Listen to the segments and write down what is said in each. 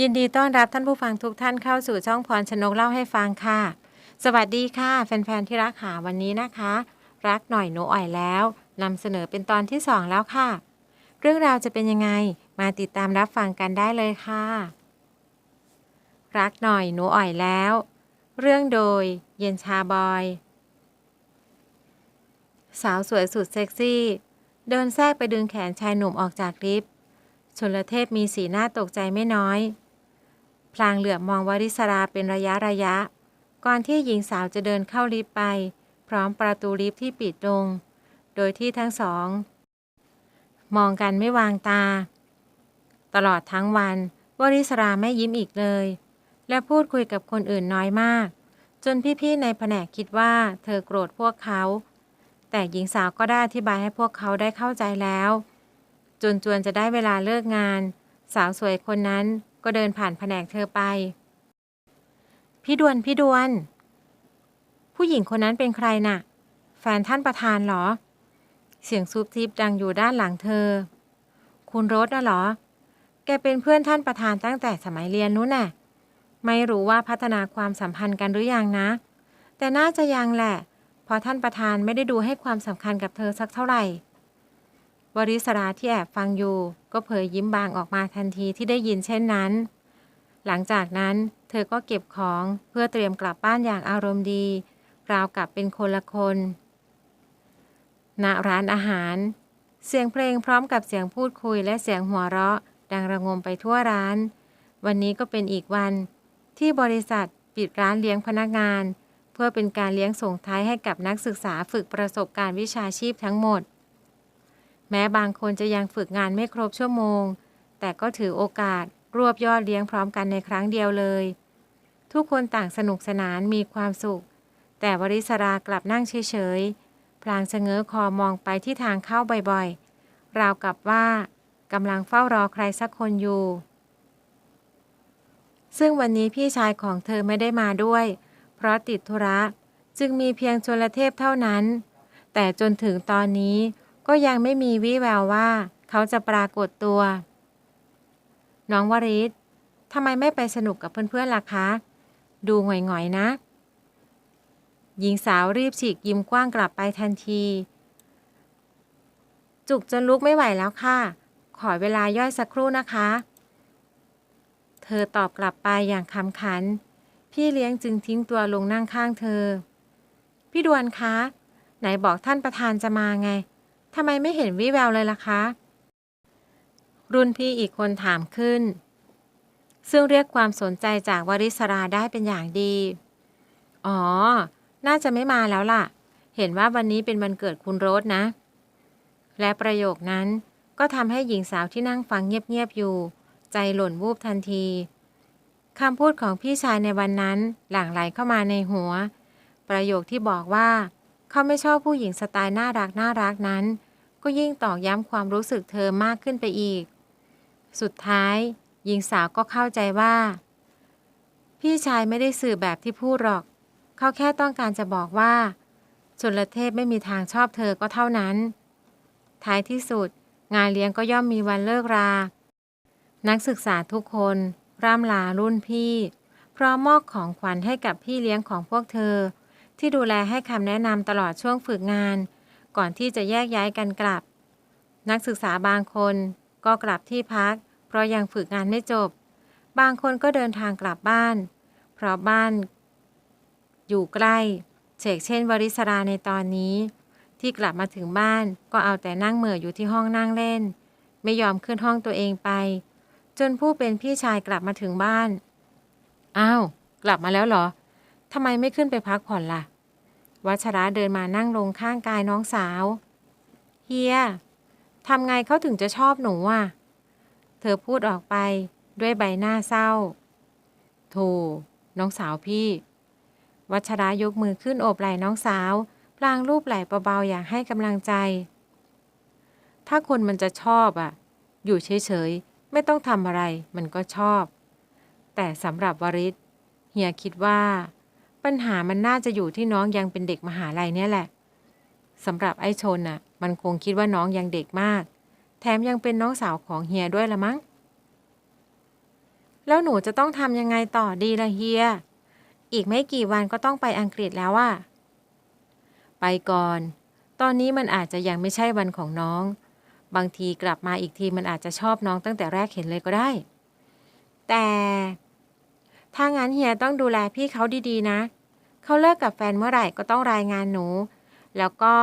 ยินดีต้อนรับท่านผู้ฟังทุกท่านเข้าสู่ช่องพรชนกเล่าให้ฟังค่ะ สวัสดีค่ะ แฟนๆที่รักหาวันนี้นะคะ รักหน่อยหนูอ่อยแล้วนำเสนอเป็นตอนที่2แล้วค่ะ เรื่องราวจะเป็นยังไงมาติดตามรับฟังกันได้เลยค่ะ รักหน่อยหนูอ่อยแล้ว เรื่องโดย เย็นชาบอย สาวสวยสุดเซ็กซี่ เดินแทรกไปดึงแขนชายหนุ่มออกจากลิฟต์ชนลเทพมีสีหน้าตกใจไม่น้อย พลางเหลือบมองวริศราเป็นระยะระยะ ก่อนที่หญิงสาวจะเดินเข้าลิฟต์ไป พร้อมประตูลิฟต์ที่ปิดลง โดยที่ทั้งสอง มองกันไม่วางตา ตลอดทั้งวัน วริศราไม่ยิ้มอีกเลย และพูดคุยกับคนอื่นน้อยมาก จนพี่ๆในแผนกคิดว่าเธอโกรธพวกเขา แต่หญิงสาวก็ได้อธิบายให้พวกเขาได้เข้าใจแล้ว จนจวนจะได้เวลาเลิกงาน สาวสวยคนนั้น ก็เดินผ่านแผนกเธอไป พี่ดวน พี่ดวน ผู้หญิงคนนั้นเป็นใครน่ะ แฟนท่านประธานเหรอ เสียงซุบซิบดังอยู่ด้านหลังเธอ คุณรถน่ะเหรอ แกเป็นเพื่อนท่านประธานตั้งแต่สมัยเรียนนู้นน่ะ ไม่รู้ว่าพัฒนาความสัมพันธ์กันหรือยังนะ แต่น่าจะยังแหละ เพราะท่านประธานไม่ได้ดูให้ความสำคัญกับเธอสักเท่าไหร่ วริศราที่แอบฟังอยู่ ก็เผยยิ้มบางออกมาทันทีที่ได้ยินเช่นนั้น หลังจากนั้นเธอก็เก็บของเพื่อเตรียมกลับบ้านอย่างอารมณ์ดี ราวกับเป็นคนละคนณร้านอาหาร เสียงเพลงพร้อมกับเสียงพูดคุยและเสียงหัวเราะ ดังระงมไปทั่วร้าน วันนี้ก็เป็นอีกวัน ที่บริษัทปิดร้านเลี้ยงพนักงาน เพื่อเป็นการเลี้ยงส่งท้ายให้กับนักศึกษาฝึกประสบการณ์วิชาชีพทั้งหมด แม้บางคนจะยังฝึกงานไม่ครบชั่วโมง แต่ก็ถือโอกาสรวบยอดเลี้ยงพร้อมกันในครั้งเดียวเลย ทุกคนต่างสนุกสนานมีความสุข แต่วริศรากลับนั่งเฉยๆ พลางชะเง้อคอมองไปที่ทางเข้าบ่อยๆ ราวกับว่ากำลังเฝ้ารอใครสักคนอยู่ ซึ่งวันนี้พี่ชายของเธอไม่ได้มาด้วย เพราะติดธุระ จึงมีเพียงชลเทพเท่านั้น แต่จนถึงตอนนี้ ก็ยังไม่มีวี่แววว่าเขาจะปรากฏตัว น้องวริศทำไมไม่ไปสนุกกับเพื่อนๆล่ะคะ ดูหงอยๆนะ หญิงสาวรีบฉีกยิ้มกว้างกลับไปทันที จุกจนลุกไม่ไหวแล้วค่ะ ขอเวลาย่อยสักครู่นะคะ เธอตอบกลับไปอย่างคำขัน พี่เลี้ยงจึงทิ้งตัวลงนั่งข้างเธอ พี่ดวนคะ ไหนบอกท่านประธานจะมาไง ทำไมไม่เห็นวิแววเลยล่ะคะ รุ่นพี่อีกคนถามขึ้น ซึ่งเรียกความสนใจจากวริศราได้เป็นอย่างดี อ๋อ น่าจะไม่มาแล้วล่ะ เห็นว่าวันนี้เป็นวันเกิดคุณโรสนะ และประโยคนั้นก็ทำให้หญิงสาวที่นั่งฟังเงียบ ๆ อยู่ ใจหล่นวูบทันทีคำพูดของพี่ชายในวันนั้นหลั่งไหลเข้ามาในหัว ประโยคที่บอกว่า เขาไม่ชอบผู้หญิงสไตล์น่ารักน่ารักนั้น ก็ยิ่งตอกย้ำความรู้สึกเธอมากขึ้นไปอีก สุดท้าย หญิงสาวก็เข้าใจว่า พี่ชายไม่ได้สื่อแบบที่พูดหรอก เขาแค่ต้องการจะบอกว่าชนลเทพไม่มีทางชอบเธอก็เท่านั้น ท้ายที่สุด งานเลี้ยงก็ย่อมมีวันเลิกรา นักศึกษาทุกคนร่ำลารุ่นพี่ พร้อมมอบของขวัญให้กับพี่เลี้ยงของพวกเธอ ที่ดูแลให้คำแนะนำตลอดช่วงฝึกงาน ก่อนที่จะแยกย้ายกันกลับ นักศึกษาบางคนก็กลับที่พัก เพราะยังฝึกงานไม่จบ บางคนก็เดินทางกลับบ้าน เพราะบ้าน อยู่ใกล้เชกเช่นวริศราในตอนนี้ ที่กลับมาถึงบ้านก็เอาแต่นั่งเหม่ออยู่ที่ห้องนั่งเล่น ไม่ยอมขึ้นห้องตัวเองไป จนผู้เป็นพี่ชายกลับมาถึงบ้าน อ้าว กลับมาแล้วเหรอ ทำไมไม่ขึ้นไปพักผ่อนล่ะ วัชระเดินมานั่งลงข้างกายน้องสาว เฮียทำไงเขาถึงจะชอบหนูอะ เธอพูดออกไปด้วยใบหน้าเศร้าโธ่น้องสาวพี่ วัชระยกมือขึ้นโอบไหล่น้องสาว พลางรูปไหล่เบาๆอย่างให้กำลังใจ ถ้าคนมันจะชอบอะ อยู่เฉยๆ ไม่ต้องทำอะไรมันก็ชอบ แต่สำหรับวริศเฮียคิดว่า ปัญหามันน่าจะอยู่ที่น้องยังเป็นเด็กมหาลัยเนี่ยแหละสำหรับไอ้ชนน่ะ มันคงคิดว่าน้องยังเด็กมาก แถมยังเป็นน้องสาวของเฮียด้วยละมั้ง แล้วหนูจะต้องทำยังไงต่อดีละเฮีย อีกไม่กี่วันก็ต้องไปอังกฤษแล้วอะไปก่อน ตอนนี้มันอาจจะยังไม่ใช่วันของน้อง บางทีกลับมาอีกทีมันอาจจะชอบน้องตั้งแต่แรกเห็นเลยก็ได้ แต่ถ้างั้นเฮียต้องดูแลพี่เขาดีๆนะ เขาเลิกกับแฟนเมื่อไหร่ก็ต้องรายงานหนู แล้วก็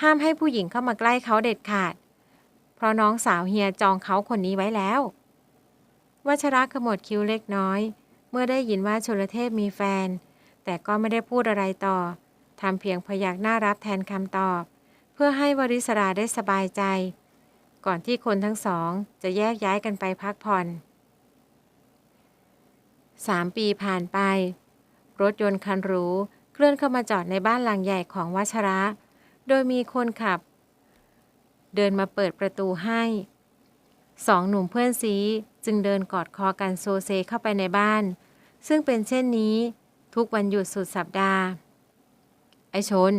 ห้ามให้ผู้หญิงเข้ามาใกล้เขาเด็ดขาด เพราะน้องสาวเฮียจองเขาคนนี้ไว้แล้ววัชระขมวดคิ้วเล็กน้อย เมื่อได้ยินว่าชลเทพมีแฟน แต่ก็ไม่ได้พูดอะไรต่อทำเพียงพยักหน้ารับแทนคำตอบ เพื่อให้วริศราได้สบายใจ ก่อนที่คนทั้งสองจะแยกย้ายกันไปพักผ่อนสามปีผ่านไป รถยนต์คันหรูเคลื่อนเข้ามาจอดในบ้านหลังใหญ่ของวัชระ โดยมีคนขับ เดินมาเปิดประตูให้สองหนุ่มเพื่อนซีจึงเดินกอดคอกันโซเซเข้าไปในบ้าน ซึ่งเป็นเช่นนี้ ทุกวันหยุดสุดสัปดาห์ ไอชน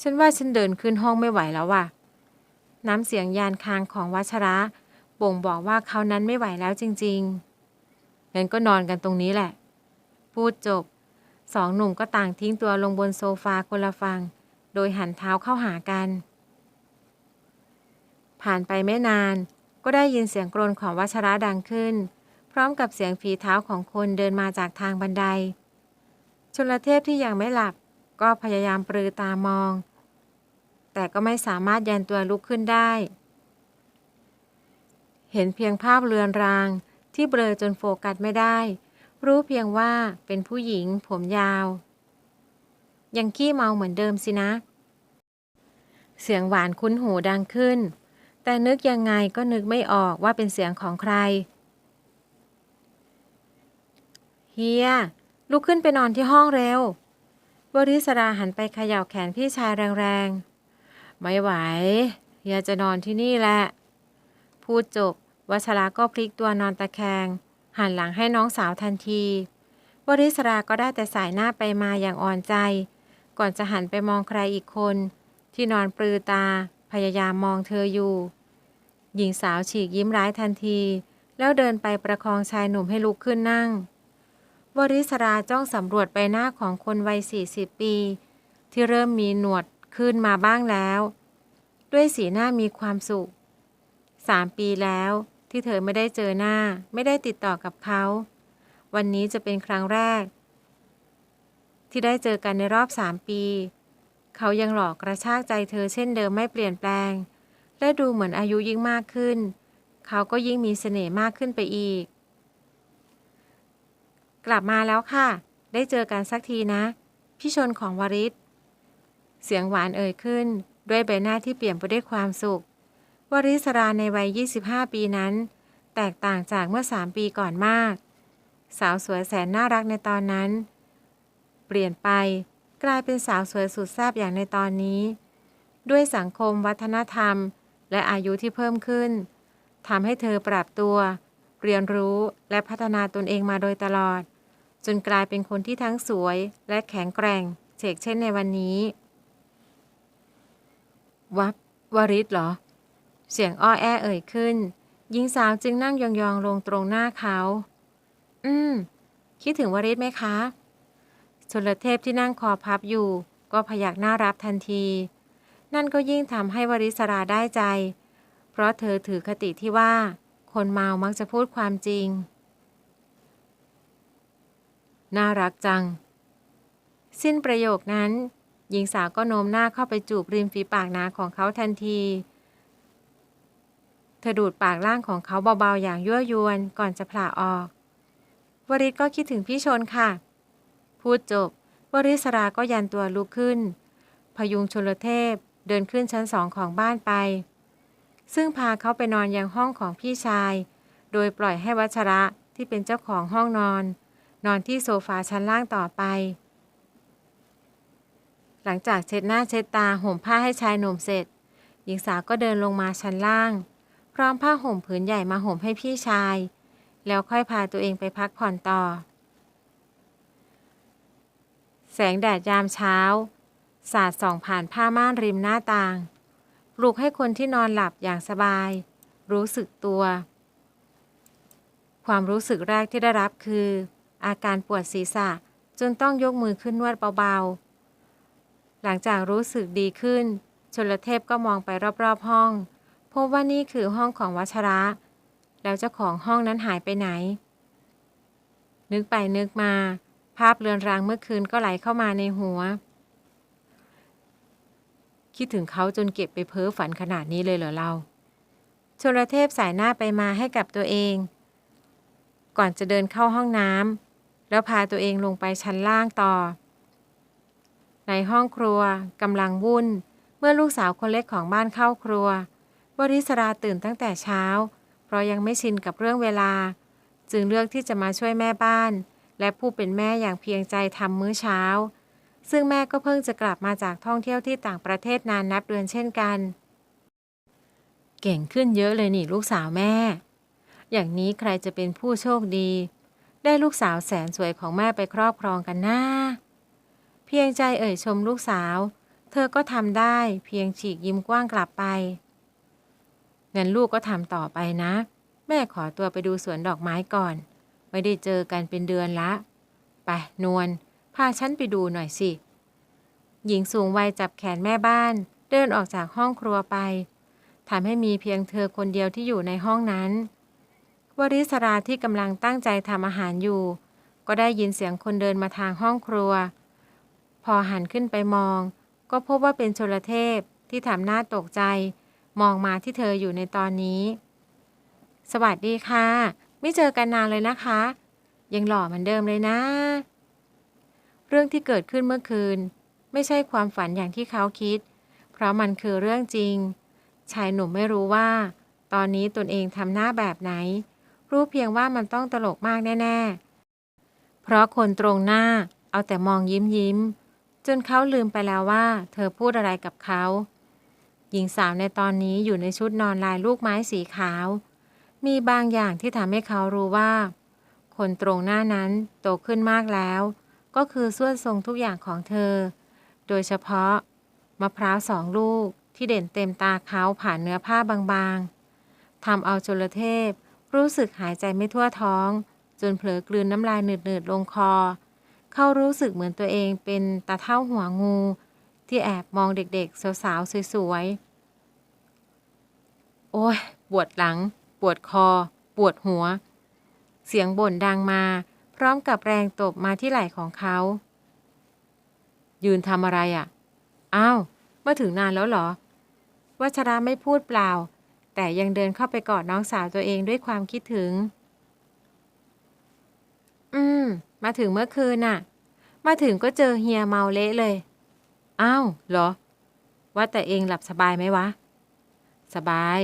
ฉันว่าฉันเดินขึ้นห้องไม่ไหวแล้วว่ะ น้ำเสียงยานคางของวัชระ บ่งบอกว่าเขานั้นไม่ไหวแล้วจริง ๆ งั้นก็นอนกันตรงนี้แหละ พูดจบ สองหนุ่มก็ต่างทิ้งตัวลงบนโซฟาคนละฝั่งโดยหันเท้าเข้าหากัน ผ่านไปไม่นาน ก็ได้ยินเสียงกรนของวัชระดังขึ้น พร้อมกับเสียงฝีเท้าของคนเดินมาจากทางบันได ชลเทพที่ยังไม่หลับก็พยายามปรือตามอง แต่ก็ไม่สามารถยันตัวลุกขึ้นได้ เห็นเพียงภาพเรือนรางที่เบลอจนโฟกัสไม่ได้ รู้เพียงว่าเป็นผู้หญิงผมยาว ยังขี้เมาเหมือนเดิมสินะ เสียงหวานคุ้นหูดังขึ้น แต่นึกยังไงก็นึกไม่ออกว่าเป็นเสียงของใคร เฮีย ลุกขึ้นไปนอนที่ห้องเร็ววริศราหันไปเขย่าแขนพี่ชายแรงๆ ไม่ไหว เฮียจะนอนที่นี่แหละ พูดจบวัชระก็พลิกตัวนอนตะแคง หันหลังให้น้องสาวทันที วริศราก็ได้แต่สายหน้าไปมาอย่างอ่อนใจ ก่อนจะหันไปมองใครอีกคน ที่นอนปลือตา พยายามมองเธออยู่ หญิงสาวฉีกยิ้มร้ายทันที แล้วเดินไปประคองชายหนุ่มให้ลุกขึ้นนั่ง วริศราจ้องสำรวจใบหน้าของคนวัย40 ปี ที่เริ่มมีหนวดขึ้นมาบ้างแล้ว ด้วยสีหน้ามีความสุขสามปีแล้ว ที่เธอไม่ได้เจอหน้า ไม่ได้ติดต่อกับเขา วันนี้จะเป็นครั้งแรก ที่ได้เจอกันในรอบสามปี เขายังหลอกกระชากใจเธอเช่นเดิมไม่เปลี่ยนแปลง และดูเหมือนอายุยิ่งมากขึ้น เขาก็ยิ่งมีเสน่ห์มากขึ้นไปอีก กลับมาแล้วค่ะ ได้เจอกันสักทีนะ พี่ชนของวริศเสียงหวานเอ่ยขึ้น ด้วยใบหน้าที่เปลี่ยนไปด้วยความสุข วริศราในวัย 25 ปีนั้น แตกต่างจากเมื่อ 3 ปีก่อนมาก สาวสวยแสนน่ารักในตอนนั้น เปลี่ยนไปกลายเป็นสาวสวยสุดแซ่บอย่างในตอนนี้ ด้วยสังคมวัฒนธรรม และอายุที่เพิ่มขึ้นทำให้เธอปรับตัว เรียนรู้และพัฒนาตนเองมาโดยตลอด จนกลายเป็นคนที่ทั้งสวยและแข็งแกร่งเฉกเช่นในวันนี้ วับวริศเหรอ เสียงอ้อแอเอ่ยขึ้น หญิงสาวจึงนั่งยองๆลงตรงหน้าเขา อืม คิดถึงวริศไหมคะชลเทพที่นั่งคอพับอยู่ ก็พยักหน้ารับทันที นั่นก็ยิ่งทำให้วริศราได้ใจ เพราะเธอถือคติที่ว่า คนเมามักจะพูดความจริง น่ารักจัง สิ้นประโยคนั้น หญิงสาวก็โน้มหน้าเข้าไปจูบริมฝีปากหนาของเขาทันที เธอดูดปากล่างของเขาเบาๆอย่างยั่วยวนก่อนจะผละออก วริศก็คิดถึงพี่ชนค่ะ พูดจบ วริศราก็ยันตัวลุกขึ้น พยุงชนลเทพเดินขึ้นชั้นสองของบ้านไป ซึ่งพาเขาไปนอนยังห้องของพี่ชาย โดยปล่อยให้วัชระที่เป็นเจ้าของห้องนอน นอนที่โซฟาชั้นล่างต่อไป หลังจากเช็ดหน้าเช็ดตาห่มผ้าให้ชายหนุ่มเสร็จ หญิงสาวก็เดินลงมาชั้นล่าง ร้อมผ้าห่มผืนใหญ่มาห่มให้พี่ชาย แล้วค่อยพาตัวเองไปพักผ่อนต่อ แสงแดดยามเช้า สาดส่องผ่านผ้าม่านริมหน้าต่าง ปลุกให้คนที่นอนหลับอย่างสบาย รู้สึกตัว ความรู้สึกแรกที่ได้รับคือ อาการปวดศีรษะจนต้องยกมือขึ้นนวดเบาๆ หลังจากรู้สึกดีขึ้น ชลเทพก็มองไปรอบๆห้อง พบว่านี่คือห้องของวัชระ แล้วเจ้าของห้องนั้นหายไปไหน นึกไปนึกมา ภาพเรือนรางเมื่อคืนก็ไหลเข้ามาในหัว คิดถึงเขาจนเก็บไปเพ้อฝันขนาดนี้เลยเหรอเราชลเทพสายหน้าไปมาให้กับตัวเอง ก่อนจะเดินเข้าห้องน้ำแล้วพาตัวเองลงไปชั้นล่างต่อ ในห้องครัวกำลังวุ่น เมื่อลูกสาวคนเล็กของบ้านเข้าครัว วริศราตื่นตั้งแต่เช้า เพราะยังไม่ชินกับเรื่องเวลา จึงเลือกที่จะมาช่วยแม่บ้าน และผู้เป็นแม่อย่างเพียงใจทำมื้อเช้า ซึ่งแม่ก็เพิ่งจะกลับมาจากท่องเที่ยวที่ต่างประเทศนานนับเดือนเช่นกัน เก่งขึ้นเยอะเลยนี่ลูกสาวแม่ อย่างนี้ใครจะเป็นผู้โชคดี ได้ลูกสาวแสนสวยของแม่ไปครอบครองกันนะเพียงใจเอ่ยชมลูกสาว เธอก็ทำได้เพียงฉีกยิ้มกว้างกลับไป งั้นลูกก็ทำต่อไปนะ แม่ขอตัวไปดูสวนดอกไม้ก่อน ไม่ได้เจอกันเป็นเดือนละ ไปนวลพาฉันไปดูหน่อยสิ หญิงสูงวัยจับแขนแม่บ้าน เดินออกจากห้องครัวไปทำให้มีเพียงเธอคนเดียวที่อยู่ในห้องนั้นวริศราที่กำลังตั้งใจทำอาหารอยู่ ก็ได้ยินเสียงคนเดินมาทางห้องครัว พอหันขึ้นไปมอง ก็พบว่าเป็นชลเทพที่ทำหน้าตกใจ มองมาที่เธออยู่ในตอนนี้ สวัสดีค่ะ ไม่เจอกันนานเลยนะคะ ยังหล่อเหมือนเดิมเลยนะ เรื่องที่เกิดขึ้นเมื่อคืน ไม่ใช่ความฝันอย่างที่เขาคิด เพราะมันคือเรื่องจริง ชายหนุ่มไม่รู้ว่า ตอนนี้ตนเองทำหน้าแบบไหน รู้เพียงว่ามันต้องตลกมากแน่ ๆ เพราะคนตรงหน้าเอาแต่มองยิ้มยิ้มจนเขาลืมไปแล้วว่า เธอพูดอะไรกับเขา หญิงสาวในตอนนี้อยู่ในชุดนอนลายลูกไม้สีขาว มีบางอย่างที่ทำให้เขารู้ว่า คนตรงหน้านั้นโตขึ้นมากแล้ว ก็คือส่วนทรงทุกอย่างของเธอ โดยเฉพาะ มะพร้าวสองลูกที่เด่นเต็มตาเขาผ่านเนื้อผ้าบางๆทำเอาจลเทพ รู้สึกหายใจไม่ทั่วท้อง จนเผลอกลืนน้ำลายหนืดๆลงคอ เขารู้สึกเหมือนตัวเองเป็นตาเท่าหัวงู ที่แอบมองเด็กๆ สาวๆ สวยๆ โอ้ยปวดหลัง ปวดคอ ปวดหัว เสียงบ่นดังมา พร้อมกับแรงตบมาที่ไหล่ของเขา ยืนทำอะไรอะ่ะ อ้าว มาถึงนานแล้วเหรอ วัชราไม่พูดเปล่า แต่ยังเดินเข้าไปกอดน้องสาวตัวเองด้วยความคิดถึง อืม มาถึงเมื่อคืนน่ะ มาถึงก็เจอเฮียเมาเละเลย อ้าวเหรอ ว่าแต่เองหลับสบายไหมวะ สบาย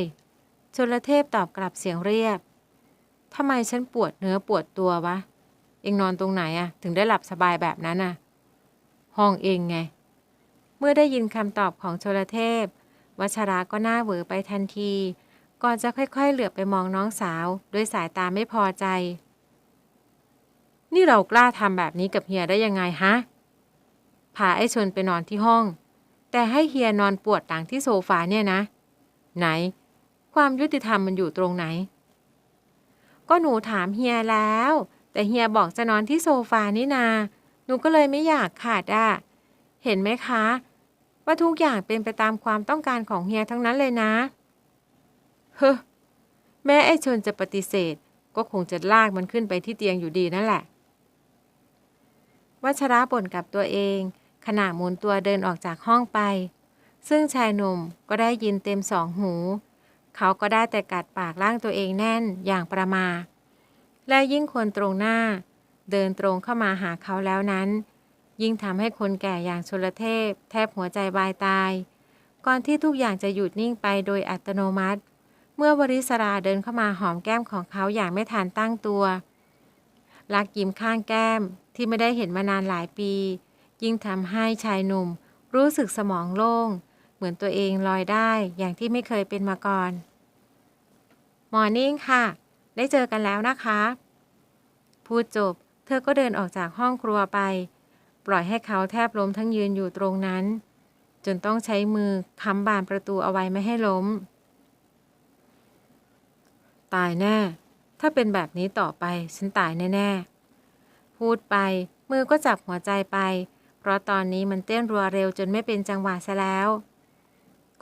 ชลเทพตอบกลับเสียงเรียบทำไมฉันปวดเนื้อปวดตัววะ เองนอนตรงไหนอะถึงได้หลับสบายแบบนั้นอะห้องเองไง เมื่อได้ยินคำตอบของชลเทพวัชราก็หน้าเหวอไปทันที ก่อนจะค่อยๆ เหลือบไปมองน้องสาว ด้วยสายตาไม่พอใจ นี่เรากล้าทำแบบนี้กับเฮียได้ยังไงฮะ พาไอ้ชนไปนอนที่ห้อง แต่ให้เฮียนอนปวดหลังที่โซฟาเนี่ยนะ ไหน ความยุติธรรมมันอยู่ตรงไหน ก็หนูถามเฮียแล้ว แต่เฮียบอกจะนอนที่โซฟานี่นา หนูก็เลยไม่อยากขาดอะ เห็นไหมคะ ว่าทุกอย่างเป็นไปตามความต้องการของเฮียทั้งนั้นเลยนะ เฮ้อแม้ไอ้ชนจะปฏิเสธ ก็คงจะลากมันขึ้นไปที่เตียงอยู่ดีนั่นแหละวัชระบ่นกับตัวเอง ขณะหมุนตัวเดินออกจากห้องไป ซึ่งชายหนุ่มก็ได้ยินเต็มสองหู เขาก็ได้แต่กัดปากล่างตัวเองแน่นอย่างประมา และยิ่งคนตรงหน้า เดินตรงเข้ามาหาเขาแล้วนั้น ยิ่งทำให้คนแก่อย่างชลเทพ แทบหัวใจวายตาย ก่อนที่ทุกอย่างจะหยุดนิ่งไปโดยอัตโนมัติ เมื่อบริสราเดินเข้ามาหอมแก้มของเขาอย่างไม่ทันตั้งตัวลักยิ้มข้างแก้มที่ไม่ได้เห็นมานานหลายปี ยิ่งทำให้ชายหนุ่ม รู้สึกสมองโล่ง เหมือนตัวเองลอยได้อย่างที่ไม่เคยเป็นมาก่อน มอร์นิ่งค่ะ ได้เจอกันแล้วนะคะ พูดจบ เธอก็เดินออกจากห้องครัวไป ปล่อยให้เขาแทบล้มทั้งยืนอยู่ตรงนั้น จนต้องใช้มือค้ำบานประตูเอาไว้ไม่ให้ล้ม ตายแน่ ถ้าเป็นแบบนี้ต่อไป ฉันตายแน่ ๆ พูดไปมือก็จับหัวใจไป ราะตอนนี้มันเต้นรัวเร็วจนไม่เป็นจังหวะซะแล้ว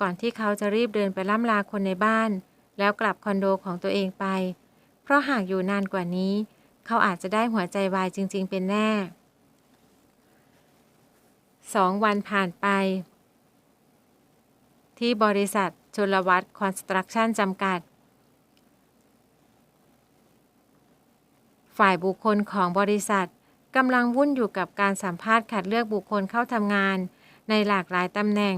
ก่อนที่เขาจะรีบเดินไปล่ำลาคนในบ้าน แล้วกลับคอนโดของตัวเองไป เพราะหากอยู่นานกว่านี้ เขาอาจจะได้หัวใจวายจริง ๆ เป็นแน่สองวันผ่านไป ที่บริษัทชลวัตคอนสตรักชั่นจำกัด ฝ่ายบุคคลของบริษัท กำลังวุ่นอยู่กับการสัมภาษณ์คัดเลือกบุคคลเข้าทำงาน ในหลากหลายตำแหน่ง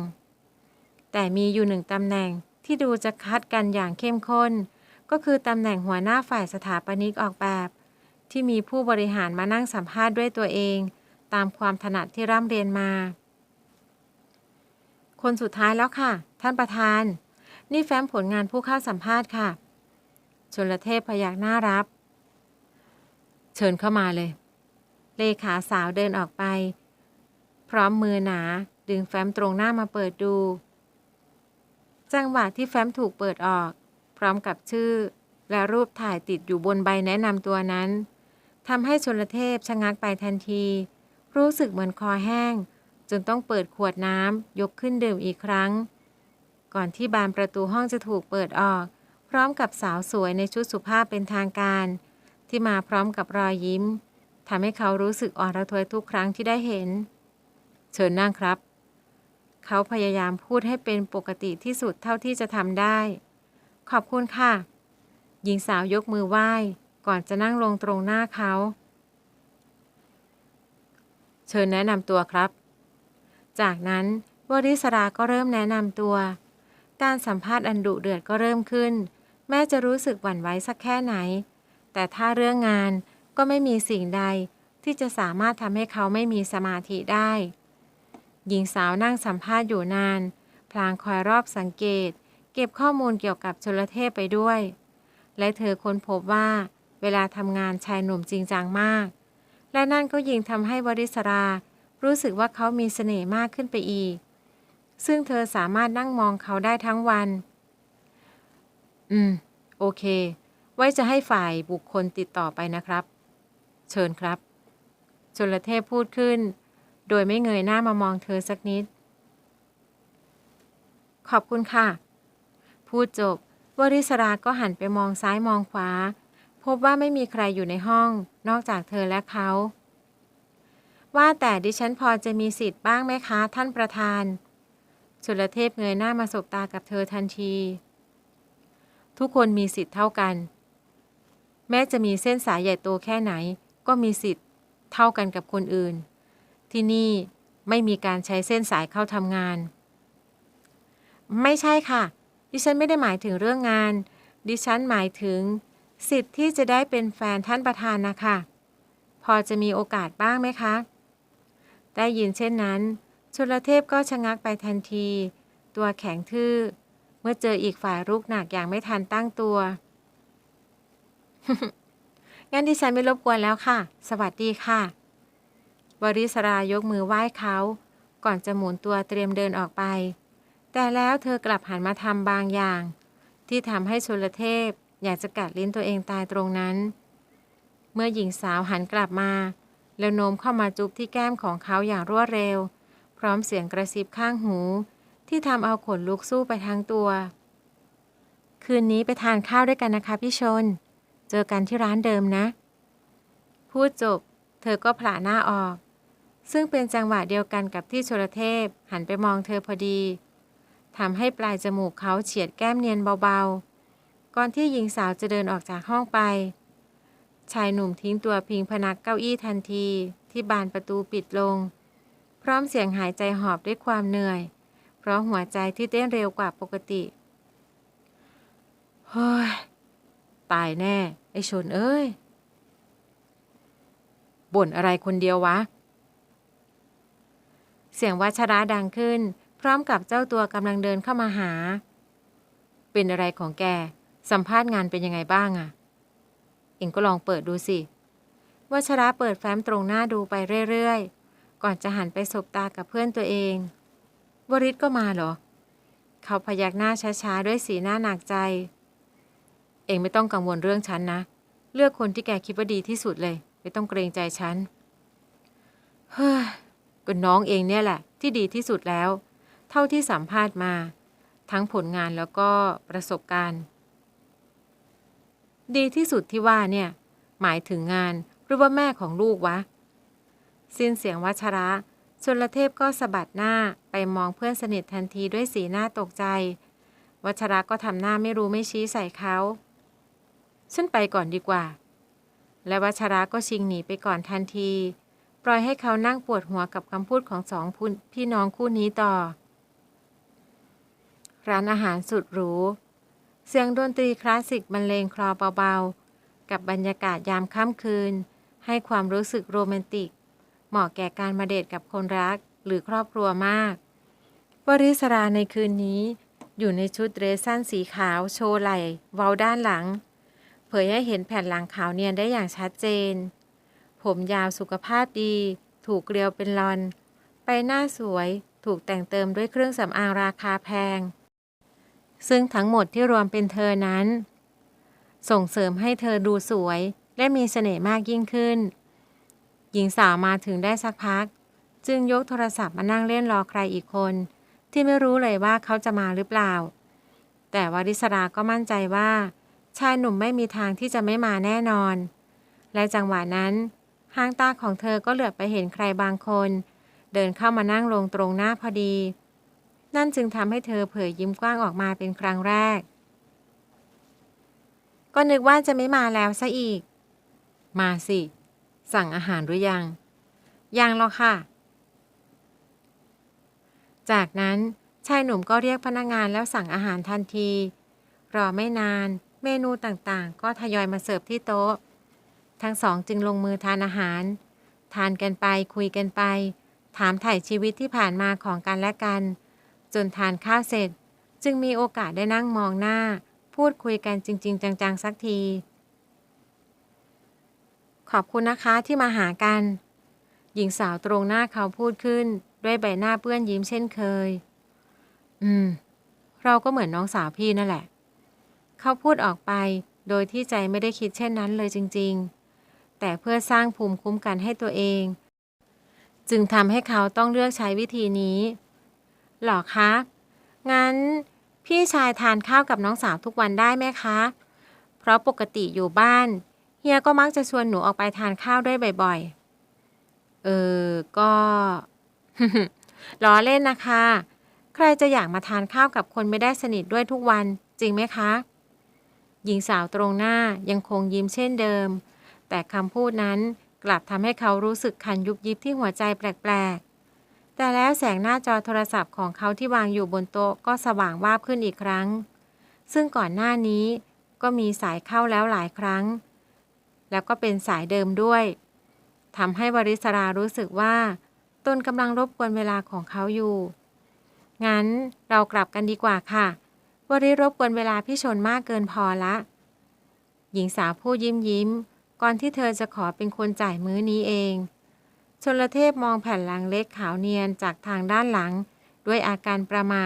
แต่มีอยู่หนึ่งตำแหน่งที่ดูจะคัดกันอย่างเข้มข้น ก็คือตำแหน่งหัวหน้าฝ่ายสถาปนิกออกแบบ ที่มีผู้บริหารมานั่งสัมภาษณ์ด้วยตัวเอง ตามความถนัดที่ร่ำเรียนมา คนสุดท้ายแล้วค่ะ ท่านประธาน นี่แฟ้มผลงานผู้เข้าสัมภาษณ์ค่ะชนลเทพพยักหน้ารับ เชิญเข้ามาเลย เลขาสาวเดินออกไป พร้อมมือหนา ดึงแฟ้มตรงหน้ามาเปิดดู จังหวะที่แฟ้มถูกเปิดออก พร้อมกับชื่อ และรูปถ่ายติดอยู่บนใบแนะนำตัวนั้นทำให้ชนลเทพชะงักไปทันที รู้สึกเหมือนคอแห้ง จนต้องเปิดขวดน้ำยกขึ้นดื่มอีกครั้ง ก่อนที่บานประตูห้องจะถูกเปิดออก พร้อมกับสาวสวยในชุดสุภาพเป็นทางการ ที่มาพร้อมกับรอยยิ้ม ทำให้เขารู้สึกอ่อนระทวยทุกครั้งที่ได้เห็น เชิญนั่งครับ เขาพยายามพูดให้เป็นปกติที่สุดเท่าที่จะทำได้ ขอบคุณค่ะ หญิงสาวยกมือไหว้ ก่อนจะนั่งลงตรงหน้าเขา เชิญแนะนำตัวครับ จากนั้นวริศราก็เริ่มแนะนำตัว การสัมภาษณ์อันดุเดือดก็เริ่มขึ้น แม้จะรู้สึกหวั่นไหวสักแค่ไหน แต่ถ้าเรื่องงาน ก็ไม่มีสิ่งใดที่จะสามารถทำให้เขาไม่มีสมาธิได้ หญิงสาวนั่งสัมภาษณ์อยู่นาน พลางคอยรอบสังเกต เก็บข้อมูลเกี่ยวกับชลเทพไปด้วย และเธอค้นพบว่า เวลาทำงานชายหนุ่มจริงจังมาก และนั่นก็ยิ่งทำให้วริศรา รู้สึกว่าเขามีเสน่ห์มากขึ้นไปอีก ซึ่งเธอสามารถนั่งมองเขาได้ทั้งวัน อืม โอเค ไว้จะให้ฝ่ายบุคคลติดต่อไปนะครับ เชิญครับชนลเทพพูดขึ้น โดยไม่เงยหน้ามามองเธอสักนิด ขอบคุณค่ะ พูดจบวริศราก็หันไปมองซ้ายมองขวา พบว่าไม่มีใครอยู่ในห้อง นอกจากเธอและเขา ว่าแต่ดิฉันพอจะมีสิทธิ์บ้างไหมคะท่านประธานชลเทพเงยหน้ามาสบตากับเธอทันที ทุกคนมีสิทธิ์เท่ากัน แม้จะมีเส้นสายใหญ่โตแค่ไหน ก็มีสิทธิ์เท่ากันกับคนอื่น ที่นี่ไม่มีการใช้เส้นสายเข้าทำงาน ไม่ใช่ค่ะ ดิฉันไม่ได้หมายถึงเรื่องงาน ดิฉันหมายถึง สิทธิ์ที่จะได้เป็นแฟนท่านประธานนะคะ พอจะมีโอกาสบ้างไหมคะ ได้ยินเช่นนั้นชลเทพก็ชะงักไปทันที ตัวแข็งทื่อ เมื่อเจออีกฝ่ายรุกหนักอย่างไม่ทันตั้งตัว งั้นดิฉันไม่รบกวนแล้วค่ะ สวัสดีค่ะ บริสรายกมือไหว้เขา ก่อนจะหมุนตัวเตรียมเดินออกไป แต่แล้วเธอกลับหันมาทำบางอย่าง ที่ทำให้ชลเทพ อยากจะกัดลิ้นตัวเองตายตรงนั้น เมื่อหญิงสาวหันกลับมา แล้วโน้มเข้ามาจุบที่แก้มของเขาอย่างรวดเร็ว พร้อมเสียงกระซิบข้างหู ที่ทำเอาขนลุกสู้ไปทั้งตัว คืนนี้ไปทานข้าวด้วยกันนะคะพี่ชน เจอกันที่ร้านเดิมนะ พูดจบ เธอก็ผละหน้าออก ซึ่งเป็นจังหวะเดียวกันกับที่ชลเทพหันไปมองเธอพอดีทำให้ปลายจมูกเขาเฉียดแก้มเนียนเบาๆ ก่อนที่หญิงสาวจะเดินออกจากห้องไป ชายหนุ่มทิ้งตัวพิงพนักเก้าอี้ทันที ที่บานประตูปิดลง พร้อมเสียงหายใจหอบด้วยความเหนื่อย เพราะหัวใจที่เต้นเร็วกว่าปกติ เฮ้ย ตายแน่ ไอ้ชนเอ้ย บ่นอะไรคนเดียววะ เสียงวัชระดังขึ้น พร้อมกับเจ้าตัวกำลังเดินเข้ามาหา เป็นอะไรของแก สัมภาษณ์งานเป็นยังไงบ้างอะเองก็ลองเปิดดูสิวัชระเปิดแฟ้มตรงหน้าดูไปเรื่อยๆ ก่อนจะหันไปสบตากับเพื่อนตัวเอง วริศก็มาเหรอ เขาพยักหน้าช้าๆ ด้วยสีหน้าหนักใจ เองไม่ต้องกังวลเรื่องฉันนะ เลือกคนที่แกคิดว่าดีที่สุดเลย ไม่ต้องเกรงใจฉัน เฮ้ยก็น้องเองเนี่ยแหละ ที่ดีที่สุดแล้ว เท่าที่สัมภาษณ์มา ทั้งผลงานแล้วก็ประสบการณ์ ดีที่สุดที่ว่าเนี่ย หมายถึงงานหรือว่าแม่ของลูกวะ สิ้นเสียงวัชระชนลเทพก็สะบัดหน้าไปมองเพื่อนสนิททันทีด้วยสีหน้าตกใจ วัชระก็ทำหน้าไม่รู้ไม่ชี้ใส่เขา ฉันไปก่อนดีกว่า และวัชระก็ชิงหนีไปก่อนทันที ปล่อยให้เขานั่งปวดหัวกับคำพูดของสองพี่น้องคู่นี้ต่อ ร้านอาหารสุดหรู เสียงดนตรีคลาสสิกบรรเลงคลอเบาๆ กับบรรยากาศยามค่ำคืน ให้ความรู้สึกโรแมนติก เหมาะแก่การมาเดทกับคนรักหรือครอบครัวมาก วริศราในคืนนี้ อยู่ในชุดเดรสสั้นสีขาวโชว์ไหล่เว้าด้านหลัง ยให้เห็นแผ่นหลังขาวเนียนได้อย่างชัดเจน ผมยาวสุขภาพดี ถูกเกลียวเป็นลอนไปหน้าสวย ถูกแต่งเติมด้วยเครื่องสำอางราคาแพง ซึ่งทั้งหมดที่รวมเป็นเธอนั้น ส่งเสริมให้เธอดูสวย และมีเสน่ห์มากยิ่งขึ้น หญิงสาวมาถึงได้สักพัก จึงยกโทรศัพท์มานั่งเล่นรอใครอีกคน ที่ไม่รู้เลยว่าเขาจะมาหรือเปล่า แต่วริศราก็มั่นใจว่า ชายหนุ่มไม่มีทางที่จะไม่มาแน่นอน และจังหวะนั้น หางตาของเธอก็เหลือบไปเห็นใครบางคน เดินเข้ามานั่งลงตรงหน้าพอดี นั่นจึงทำให้เธอเผยยิ้มกว้างออกมาเป็นครั้งแรก ก็นึกว่าจะไม่มาแล้วซะอีก มาสิ สั่งอาหารหรือยัง ยังหรอกค่ะ จากนั้นชายหนุ่มก็เรียกพนักงานแล้วสั่งอาหารทันที รอไม่นาน เมนูต่างๆ ก็ทยอยมาเสิร์ฟที่โต๊ะ ทั้งสองจึงลงมือทานอาหาร ทานกันไปคุยกันไป ถามถ่ายชีวิตที่ผ่านมาของกันและกัน จนทานข้าวเสร็จ จึงมีโอกาสได้นั่งมองหน้า พูดคุยกันจริง ๆ จังๆ สักที ขอบคุณนะคะที่มาหากัน หญิงสาวตรงหน้าเขาพูดขึ้น ด้วยใบหน้าเปื้อนยิ้มเช่นเคย อืม เราก็เหมือนน้องสาวพี่นั่นแหละ เขาพูดออกไป โดยที่ใจไม่ได้คิดเช่นนั้นเลยจริง ๆ แต่เพื่อสร้างภูมิคุ้มกันให้ตัวเอง จึงทำให้เขาต้องเลือกใช้วิธีนี้หรอคะ งั้น พี่ชายทานข้าวกับน้องสาวทุกวันได้ไหมคะ เพราะปกติอยู่บ้าน เฮียก็มักจะชวนหนูออกไปทานข้าวด้วยบ่อยๆ เออ ก็ล้อเล่นนะคะ ใครจะอยากมาทานข้าวกับคนไม่ได้สนิทด้วยทุกวันจริงไหมคะ หญิงสาวตรงหน้ายังคงยิ้มเช่นเดิม แต่คำพูดนั้นกลับทำให้เขารู้สึกคันยุบยิบที่หัวใจแปลกๆ แต่แล้วแสงหน้าจอโทรศัพท์ของเขาที่วางอยู่บนโต๊ะก็สว่างวาบขึ้นอีกครั้ง ซึ่งก่อนหน้านี้ก็มีสายเข้าแล้วหลายครั้ง แล้วก็เป็นสายเดิมด้วยทำให้วริศรารู้สึกว่าตนกำลังรบกวนเวลาของเขาอยู่ งั้นเรากลับกันดีกว่าค่ะ วริรบกวนเวลาพี่ชนมากเกินพอละ หญิงสาวพูดยิ้มยิ้ม ก่อนที่เธอจะขอเป็นคนจ่ายมื้อนี้เอง ชนละเทพมองแผ่นหลังเล็กขาวเนียนจากทางด้านหลัง ด้วยอาการประมา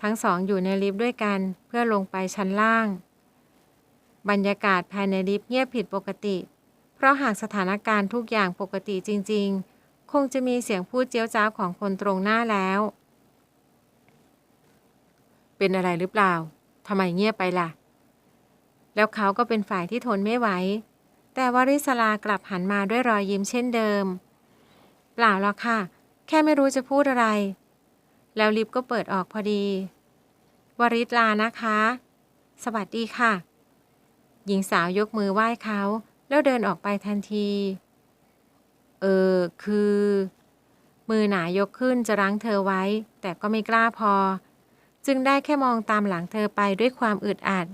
ทั้งสองอยู่ในลิฟต์ด้วยกันเพื่อลงไปชั้นล่าง บรรยากาศภายในลิฟต์เงียบผิดปกติ เพราะหากสถานการณ์ทุกอย่างปกติจริง ๆ คงจะมีเสียงพูดเจียวจ้าวของคนตรงหน้าแล้ว เป็นอะไรหรือเปล่าทำไมเงียบไปล่ะ แล้วเขาก็เป็นฝ่ายที่ทนไม่ไหว แต่วริศลากลับหันมาด้วยรอยยิ้มเช่นเดิม เปล่าหรอกค่ะ แค่ไม่รู้จะพูดอะไร แล้วลิฟต์ก็เปิดออกพอดี วริศลานะคะ สวัสดีค่ะ หญิงสาวยกมือไหว้เขาแล้วเดินออกไปทันที เออ คือ มือหนายกขึ้นจะรั้งเธอไว้ แต่ก็ไม่กล้าพอ จึงได้แค่มองตามหลังเธอไปด้วยความอึดอัด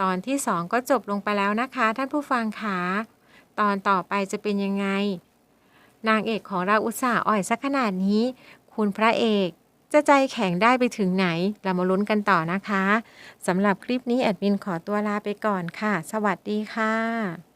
ตอนที่สองก็จบลงไปแล้วนะคะ ท่านผู้ฟังขาตอนต่อไปจะเป็นยังไง นางเอกของเราอุตส่าห์อ่อยสักขนาดนี้ คุณพระเอกจะใจแข็งได้ไปถึงไหน เรามาลุ้นกันต่อนะคะสำหรับคลิปนี้แอดมินขอตัวลาไปก่อนค่ะ สวัสดีค่ะ